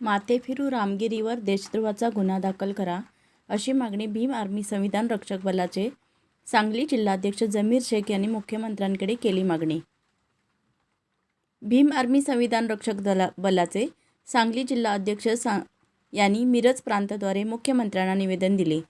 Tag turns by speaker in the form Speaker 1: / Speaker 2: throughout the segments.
Speaker 1: माथेफिरू रामगिरीवर देशद्रोहाचा गुन्हा दाखल करा अशी मागणी भीम आर्मी संविधान रक्षक बलाचे सांगली जिल्हाध्यक्ष जमीर शेख यांनी मुख्यमंत्र्यांकडे केली मागणी. भीम आर्मी संविधान रक्षक दला बलाचे सांगली जिल्हा अध्यक्ष सा यांनी मिरज प्रांतद्वारे मुख्यमंत्र्यांना निवेदन दिले.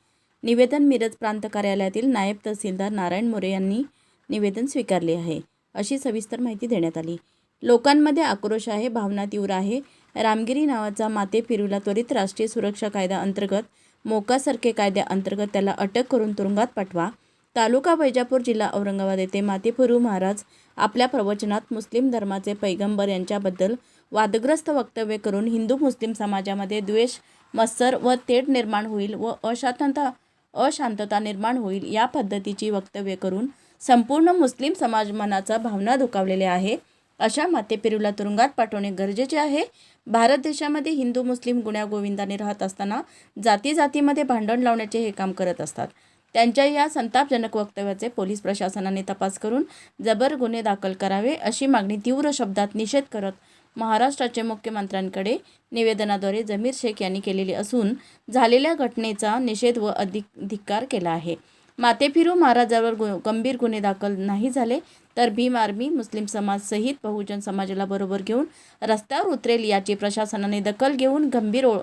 Speaker 1: निवेदन मिरज प्रांत कार्यालयातील नायब तहसीलदार नारायण मोरे यांनी निवेदन स्वीकारले आहे अशी सविस्तर माहिती देण्यात आली. लोकांमध्ये आक्रोश आहे भावना तीव्र आहे. रामगिरी नावाचा माते फिरूला त्वरित राष्ट्रीय सुरक्षा कायदा अंतर्गत मोकासारखे कायद्याअंतर्गत त्याला अटक करून तुरुंगात पाठवा. तालुका वैजापूर जिल्हा औरंगाबाद येथे मातेफिरू महाराज आपल्या प्रवचनात मुस्लिम धर्माचे पैगंबर यांच्याबद्दल वादग्रस्त वक्तव्य करून हिंदू मुस्लिम समाजामध्ये द्वेष मत्सर व तेढ निर्माण होईल व अशांतता अशांतता निर्माण होईल या पद्धतीची वक्तव्य करून संपूर्ण मुस्लिम समाज मनाचा भावना दुखावलेल्या आहे. अशा मातेपिरूला तुरुंगात पाठवणे गरजेचे आहे. भारत देशामध्ये हिंदू मुस्लिम गुण्यागोविंदाने राहत असताना जाती जातीमध्ये भांडण लावण्याचे हे काम करत असतात. त्यांच्या या संतापजनक वक्तव्याचे पोलीस प्रशासनाने तपास करून जबर गुन्हे दाखल करावे अशी मागणी तीव्र शब्दात निषेध करत महाराष्ट्राचे मुख्यमंत्र्यांकडे निवेदनाद्वारे जमीर शेख यांनी केलेली असून झालेल्या घटनेचा निषेध व अधिक धिक्कार केला आहे. मातेफिरू महाराजावर गु गंभीर गुन्हे दाखल नाही झाले तर भीम आर्मी मुस्लिम समाज सहित बहुजन समाजाला बरोबर घेऊन रस्त्यावर उतरेल याची प्रशासनाने दखल घेऊन गंभीर ओळ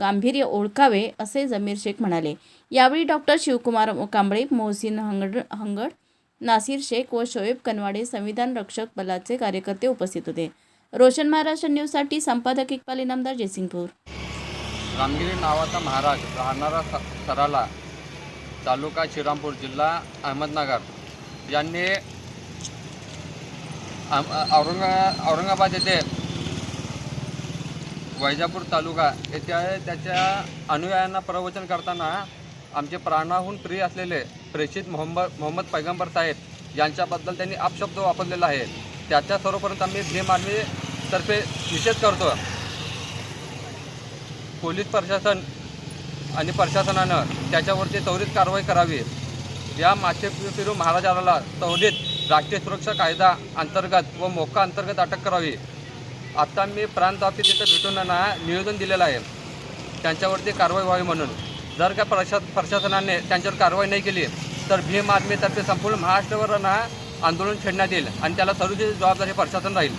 Speaker 1: गांभीर्य ओळखावे असे जमीर शेख म्हणाले. यावेळी डॉक्टर शिवकुमार कांबळे मोहसिन हंगड हंगड नासिर शेख व शोएब कनवाडे संविधान रक्षक बलाचे कार्यकर्ते उपस्थित होते. रोशन महाराष्ट्र न्यूजसाठी संपादक इक्बाल इनामदार जयसिंगपूर.
Speaker 2: रामगिरी नावाचा महाराज राहणारा सराला तालुका श्रीरामपूर जिल्हा अहमदनगर. यांनी औरंगा औरंगाबाद येथे वैजापूर तालुका येथे त्याच्या अनुयायांना प्रवचन करताना आमचे प्राणाहून प्रिय असलेले प्रेषित मोहम्मद मोहम्मद पैगंबर साहेब यांच्याबद्दल त्यांनी अपशब्द वापरलेला आहे. त्याच्या सर्वपर्यंत आम्ही भीम आर्मी तर्फे निषेध करतो. पोलीस प्रशासन आणि प्रशासनानं त्याच्यावरती त्वरित कारवाई करावी. या माथे फिरू महाराजाला त्वरित राष्ट्रीय सुरक्षा कायदा अंतर्गत व मोका अंतर्गत अटक करावी. आता मी प्रांत ऑफिस इथं भेटून ना निवेदन दिलेलं आहे. त्यांच्यावरती कारवाई व्हावी म्हणून. जर का प्रशा प्रशासनाने त्यांच्यावर कारवाई नाही केली तर भीम आदमीतर्फे संपूर्ण महाराष्ट्रवर ना आंदोलन छेडण्यात येईल आणि त्याला सर्वची जबाबदारी प्रशासन राहील.